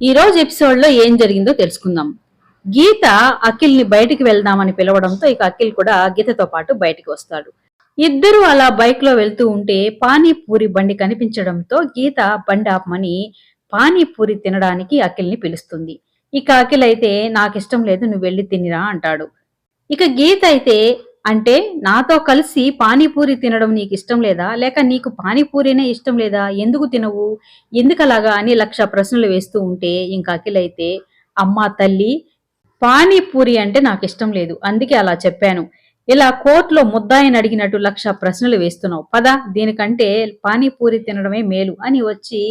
ఈ రోజు ఎపిసోడ్లో ఏం జరిగిందో తెలుసుకుందాం. గీత అఖిల్ని బయటికి వెళ్దామని పిలవడంతో ఇక అఖిల్ కూడా గీతతో పాటు బయటికి వస్తాడు. ఇద్దరు అలా బైక్లో వెళ్తూ ఉంటే పానీపూరి బండి కనిపించడంతో గీత బండి ఆపమని పానీపూరి తినడానికి అఖిల్ని పిలుస్తుంది. ఇక అఖిల్ అయితే నాకు ఇష్టం లేదు నువ్వు వెళ్ళి తినిరా అంటాడు. ఇక గీత అయితే అంటే నాతో కలిసి పానీపూరి తినడం నీకు ఇష్టం లేదా? లేక నీకు పానీపూరినే ఇష్టం లేదా? ఎందుకు తినవు? ఎందుకలాగా? అని లక్ష ప్రశ్నలు వేస్తూ ఉంటే ఇంకా అఖిలైతే అమ్మ తల్లి పానీపూరి అంటే నాకు ఇష్టం లేదు. అందుకే అలా చెప్పాను. ఇలా కోర్టులో ముద్దాయిని అడిగినట్టు లక్ష ప్రశ్నలు వేస్తున్నావు. పద దీనికంటే పానీపూరి తినడమే మేలు అని వచ్చి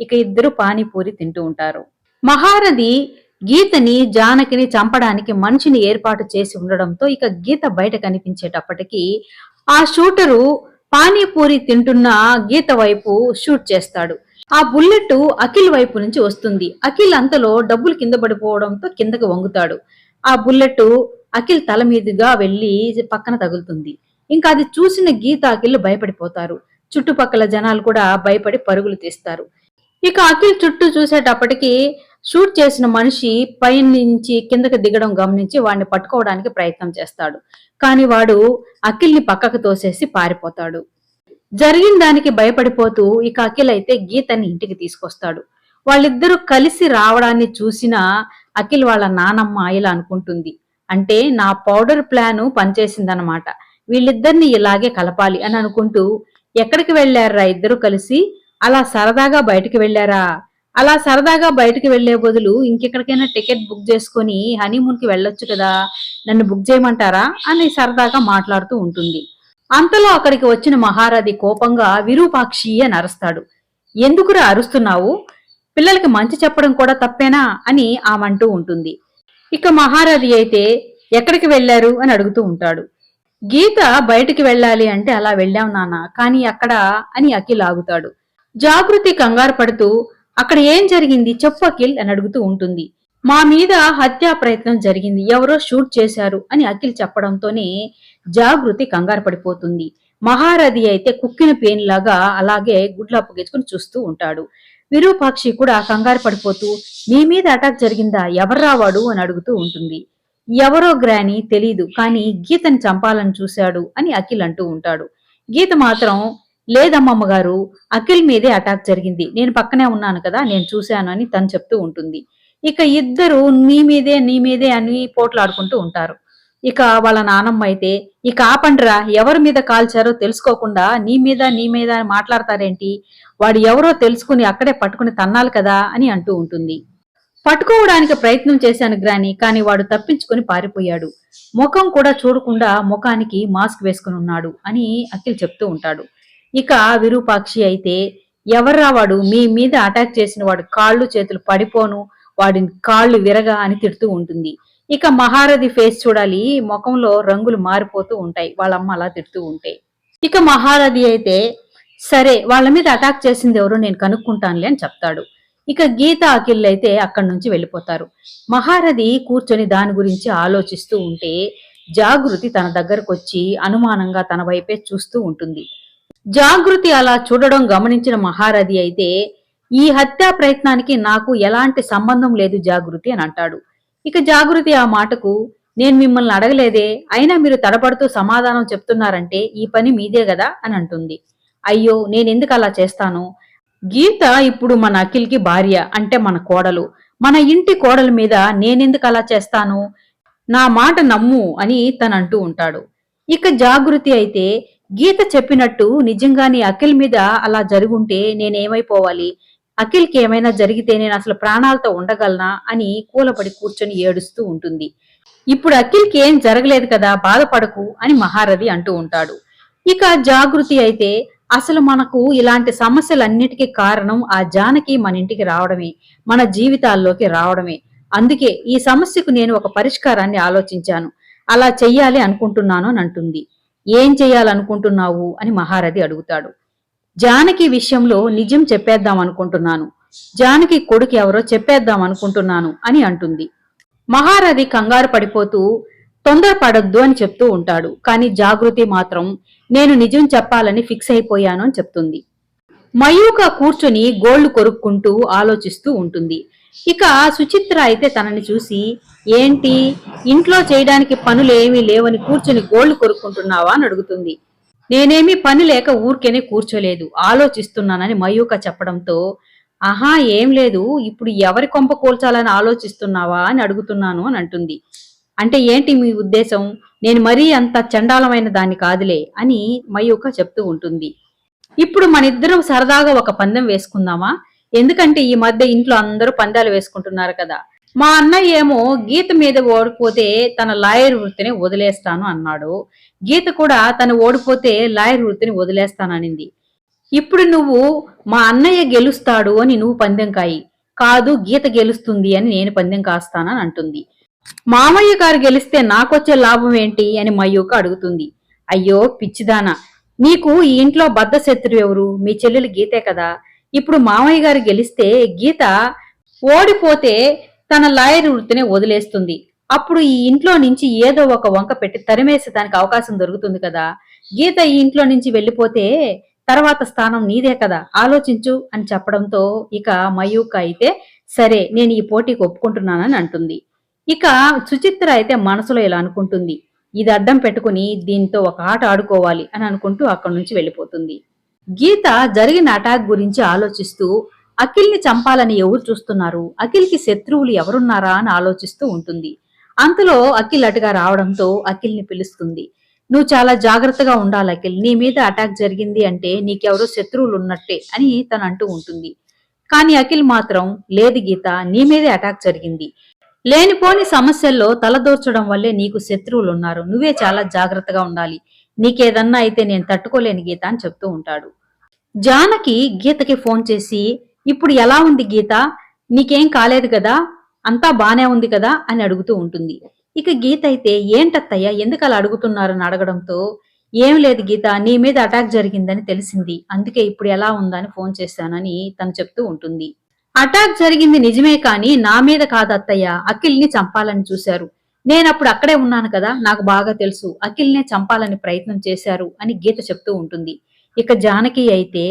ఇక ఇద్దరు పానీపూరి తింటూ ఉంటారు. మహారథి గీతని జానకిని చంపడానికి మనిషిని ఏర్పాటు చేసి ఉండడంతో ఇక గీత బయట కనిపించేటప్పటికి ఆ షూటరు పానీపూరి తింటున్న గీత వైపు షూట్ చేస్తాడు. ఆ బుల్లెట్ అఖిల్ వైపు నుంచి వస్తుంది. అఖిల్ అంతలో డబ్బులు కింద పడిపోవడంతో కిందకి వంగుతాడు. ఆ బుల్లెట్ అఖిల్ తల మీదుగా వెళ్ళి పక్కన తగులుతుంది. ఇంకా అది చూసిన గీత అఖిల్ భయపడిపోతారు. చుట్టుపక్కల జనాలు కూడా భయపడి పరుగులు తీస్తారు. ఇక అఖిల్ చుట్టూ చూసేటప్పటికి షూట్ చేసిన మనిషి పైన నుంచి కిందకి దిగడం గమనించి వాడిని పట్టుకోవడానికి ప్రయత్నం చేస్తాడు. కానీ వాడు అఖిల్ని పక్కకు తోసేసి పారిపోతాడు. జరిగిన దానికి భయపడిపోతూ ఇక అఖిల్ అయితే గీతని ఇంటికి తీసుకొస్తాడు. వాళ్ళిద్దరూ కలిసి రావడాన్ని చూసిన అఖిల్ వాళ్ళ నానమ్మ ఇలా అనుకుంటుంది. అంటే నా పౌడర్ ప్లాను పనిచేసిందనమాట వీళ్ళిద్దరిని ఇలాగే కలపాలి అని అనుకుంటూ ఎక్కడికి వెళ్ళారా ఇద్దరు కలిసి? అలా సరదాగా బయటికి వెళ్ళారా? అలా సరదాగా బయటకు వెళ్ళే బదులు ఇంకెక్కడికైనా టికెట్ బుక్ చేసుకుని హనీమూన్కి వెళ్ళొచ్చు కదా నన్ను బుక్ చేయమంటారా అని సరదాగా మాట్లాడుతూ ఉంటుంది. అంతలో అక్కడికి వచ్చిన మహారాధి కోపంగా విరూపాక్షి అని అరుస్తాడు. ఎందుకురా అరుస్తున్నావు? పిల్లలకి మంచి చెప్పడం కూడా తప్పేనా? అని ఆమంటూ ఉంటుంది. ఇక మహారాధి అయితే ఎక్కడికి వెళ్ళారు అని అడుగుతూ ఉంటాడు. గీత బయటికి వెళ్ళాలి అంటే అలా వెళ్ళాం నాన్న కానీ అక్కడ అని అఖిల్ ఆగుతాడు. జాగృతి కంగారు పడుతూ అక్కడ ఏం జరిగింది? చెప్పు అఖిల్ అని అడుగుతూ ఉంటుంది. మా మీద హత్యా ప్రయత్నం జరిగింది. ఎవరో షూట్ చేశారు అని అఖిల్ చెప్పడంతోనే జాగృతి కంగారు పడిపోతుంది. మహారథి అయితే కుక్కిన పేన్ లాగా అలాగే గుడ్లు అప్పగించుకుని చూస్తూ ఉంటాడు. విరూపాక్షి కూడా కంగారు పడిపోతూ మీ మీద అటాక్ జరిగిందా? ఎవర్రా వాడు? అని అడుగుతూ ఉంటుంది. ఎవరో గ్రాని తెలీదు. కానీ గీతని చంపాలని చూశాడు అని అఖిల్ అంటూ ఉంటాడు. గీత మాత్రం లేదమ్మమ్మ గారు అఖిల్ మీదే అటాక్ జరిగింది. నేను పక్కనే ఉన్నాను కదా నేను చూశాను అని తను చెప్తూ ఉంటుంది. ఇక ఇద్దరు నీ మీదే నీ మీదే అని పోట్లాడుకుంటూ ఉంటారు. ఇక వాళ్ళ నానమ్మ అయితే ఇక ఆపండ్రా ఎవరి మీద కాల్చారో తెలుసుకోకుండా నీ మీద నీ మీద అని మాట్లాడతారేంటి? వాడు ఎవరో తెలుసుకుని అక్కడే పట్టుకుని తన్నాలి కదా అని అంటూ ఉంటుంది. పట్టుకోవడానికి ప్రయత్నం చేశాను గ్రాని కానీ వాడు తప్పించుకుని పారిపోయాడు. ముఖం కూడా చూడకుండా ముఖానికి మాస్క్ వేసుకుని ఉన్నాడు అని అఖిల్ చెప్తూ ఉంటాడు. ఇక విరూపాక్షి అయితే ఎవర్రా వాడు? మీ మీద అటాక్ చేసిన వాడు కాళ్ళు చేతులు పడిపోను వాడిని కాళ్ళు విరగా అని తిడుతూ ఉంటుంది. ఇక మహారథి ఫేస్ చూడాలి ముఖంలో రంగులు మారిపోతూ ఉంటాయి. వాళ్ళమ్మ అలా తిడుతూ ఉంటే. ఇక మహారథి అయితే సరే వాళ్ళ మీద అటాక్ చేసింది ఎవరో నేను కనుక్కుంటానులే అని చెప్తాడు. ఇక గీత అఖిల్ అయితే అక్కడి నుంచి వెళ్ళిపోతారు. మహారథి కూర్చొని దాని గురించి ఆలోచిస్తూ ఉంటే జాగృతి తన దగ్గరకు వచ్చి అనుమానంగా తన వైపే చూస్తూ ఉంటుంది. జాగృతి అలా చూడడం గమనించిన మహారథి అయితే ఈ హత్యా ప్రయత్నానికి నాకు ఎలాంటి సంబంధం లేదు జాగృతి అని అంటాడు. ఇక జాగృతి ఆ మాటకు నేను మిమ్మల్ని అడగలేదే అయినా మీరు తడబడుతూ సమాధానం చెప్తున్నారంటే ఈ పని మీదే కదా అని అంటుంది. అయ్యో నేనెందుకు అలా చేస్తాను? గీత ఇప్పుడు మన అఖిల్కి భార్య అంటే మన కోడలు. మన ఇంటి కోడల మీద నేనెందుకు అలా చేస్తాను? నా మాట నమ్ము అని తను అంటూ ఉంటాడు. ఇక జాగృతి అయితే గీత చెప్పినట్టు నిజంగానే అఖిల్ మీద అలా జరుగుంటే నేనేమైపోవాలి? అఖిల్కి ఏమైనా జరిగితే నేను అసలు ప్రాణాలతో ఉండగలనా? అని కూలపడి కూర్చొని ఏడుస్తూ ఉంటుంది. ఇప్పుడు అఖిల్కి ఏం జరగలేదు కదా బాధపడకు అని మహారథి అంటూ ఉంటాడు. ఇక జాగృతి అయితే అసలు మనకు ఇలాంటి సమస్యలన్నిటికీ కారణం ఆ జానకి మన ఇంటికి రావడమే మన జీవితాల్లోకి రావడమే. అందుకే ఈ సమస్యకు నేను ఒక పరిష్కారాన్ని ఆలోచించాను. అలా చెయ్యాలి అనుకుంటున్నాను అని అంటుంది. ఏం చేయాలనుకుంటున్నావు? అని మహారథి అడుగుతాడు. జానకి విషయంలో నిజం చెప్పేద్దాం అనుకుంటున్నాను. జానకి కొడుకు ఎవరో చెప్పేద్దాం అనుకుంటున్నాను అని అంటుంది. మహారథి కంగారు పడిపోతూ తొందరపడొద్దు అని చెప్తూ ఉంటాడు. కానీ జాగృతి మాత్రం నేను నిజం చెప్పాలని ఫిక్స్ అయిపోయాను అని చెప్తుంది. మయూక కూర్చొని గోళ్ళు కొరుక్కుంటూ ఆలోచిస్తూ ఉంటుంది. ఇక సుచిత్ర అయితే తనని చూసి ఏంటి? ఇంట్లో చేయడానికి పనులు ఏమీ లేవని కూర్చొని గోళ్ళు కొరుక్కుంటున్నావా అని అడుగుతుంది. నేనేమీ పని లేక ఊరికేనే కూర్చోలేదు. ఆలోచిస్తున్నానని మయూక చెప్పడంతో ఆహా ఏం లేదు. ఇప్పుడు ఎవరి కొంప కూల్చాలని ఆలోచిస్తున్నావా? అని అడుగుతున్నాను అని అంటుంది. అంటే ఏంటి మీ ఉద్దేశం? నేను మరీ అంత చండాలమైన దాన్ని కాదులే అని మయూక చెప్తూ ఉంటుంది. ఇప్పుడు మన ఇద్దరం సరదాగా ఒక పందెం వేసుకుందామా? ఎందుకంటే ఈ మధ్య ఇంట్లో అందరూ పందాలు వేసుకుంటున్నారు కదా. మా అన్నయ్య ఏమో గీత మీద ఓడిపోతే తన లాయర్ వృత్తిని వదిలేస్తాను అన్నాడు. గీత కూడా తను ఓడిపోతే లాయర్ వృత్తిని వదిలేస్తాననింది. ఇప్పుడు నువ్వు మా అన్నయ్య గెలుస్తాడు అని నువ్వు పందెం కాయి. కాదు గీత గెలుస్తుంది అని నేను పందెం కాస్తానని అంటుంది. మామయ్య గారు గెలిస్తే నాకొచ్చే లాభం ఏంటి అని మయూక అడుగుతుంది. అయ్యో పిచ్చిదానా. నీకు ఈ ఇంట్లో బద్ద శత్రువు ఎవరు? మీ చెల్లెలు గీతే కదా. ఇప్పుడు మామయ్య గారు గెలిస్తే గీత ఓడిపోతే తన లాయర్ వృత్తినే వదిలేస్తుంది. అప్పుడు ఈ ఇంట్లో నుంచి ఏదో ఒక వంక పెట్టి తరిమేసే దానికి అవకాశం దొరుకుతుంది కదా. గీత ఈ ఇంట్లో నుంచి వెళ్ళిపోతే తర్వాత స్థానం నీదే కదా. ఆలోచించు అని చెప్పడంతో ఇక మయూక అయితే సరే నేను ఈ పోటీకి ఒప్పుకుంటున్నానని అంటుంది. ఇక సుచిత్ర అయితే మనసులో ఇలా అనుకుంటుంది. ఇది అడ్డం పెట్టుకుని దీంతో ఒక ఆట ఆడుకోవాలి అని అనుకుంటూ అక్కడి నుంచి వెళ్ళిపోతుంది. గీత జరిగిన అటాక్ గురించి ఆలోచిస్తూ అఖిల్ని చంపాలని ఎవరు చూస్తున్నారు? అఖిల్కి శత్రువులు ఎవరున్నారా అని ఆలోచిస్తూ ఉంటుంది. అంతలో అఖిల్ అటుగా రావడంతో అఖిల్ని పిలుస్తుంది. నువ్వు చాలా జాగ్రత్తగా ఉండాలి అఖిల్. నీ మీద అటాక్ జరిగింది అంటే నీకెవరో శత్రువులు ఉన్నట్టే అని తను అంటూ ఉంటుంది. కానీ అఖిల్ మాత్రం లేదు గీత నీ మీదే అటాక్ జరిగింది. లేనిపోని సమస్యల్లో తలదూర్చడం వల్లే నీకు శత్రువులు ఉన్నారు నువ్వే చాలా జాగ్రత్తగా ఉండాలి. నీకేదన్నా అయితే నేను తట్టుకోలేని గీత అని చెప్తూ ఉంటాడు. జానకి గీతకి ఫోన్ చేసి ఇప్పుడు ఎలా ఉంది గీత? నీకేం కాలేదు కదా? అంతా బానే ఉంది కదా? అని అడుగుతూ ఉంటుంది. ఇక గీత అయితే ఏంటత్తయ్య ఎందుకు అలా అడుగుతున్నారని అడగడంతో ఏం లేదు గీత నీ మీద అటాక్ జరిగిందని తెలిసింది. అందుకే ఇప్పుడు ఎలా ఉందని ఫోన్ చేశానని తను చెప్తూ ఉంటుంది. అటాక్ జరిగింది నిజమే కానీ నా మీద కాదు అత్తయ్య. అఖిల్ని చంపాలని చూశారు. నేనప్పుడు అక్కడే ఉన్నాను కదా నాకు బాగా తెలుసు. అఖిల్నే చంపాలని ప్రయత్నం చేశారు అని గీత చెప్తూ ఉంటుంది. ఇక జానకి అయితే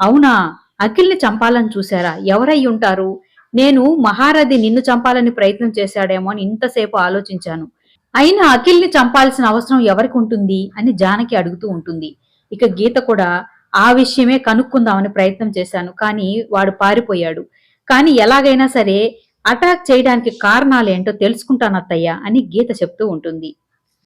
అవునా? అఖిల్ని చంపాలని చూశారా? ఎవరై ఉంటారు? నేను మహారథి నిన్ను చంపాలని ప్రయత్నం చేశాడేమో అని ఇంతసేపు ఆలోచించాను. అయినా అఖిల్ని చంపాల్సిన అవసరం ఎవరికి ఉంటుంది? అని జానకి అడుగుతూ ఉంటుంది. ఇక గీత కూడా ఆ విషయమే కనుక్కుందామని ప్రయత్నం చేశాను కానీ వాడు పారిపోయాడు. కానీ ఎలాగైనా సరే అటాక్ చేయడానికి కారణాలేంటో తెలుసుకుంటానత్తయ్య అని గీత చెప్తూ ఉంటుంది.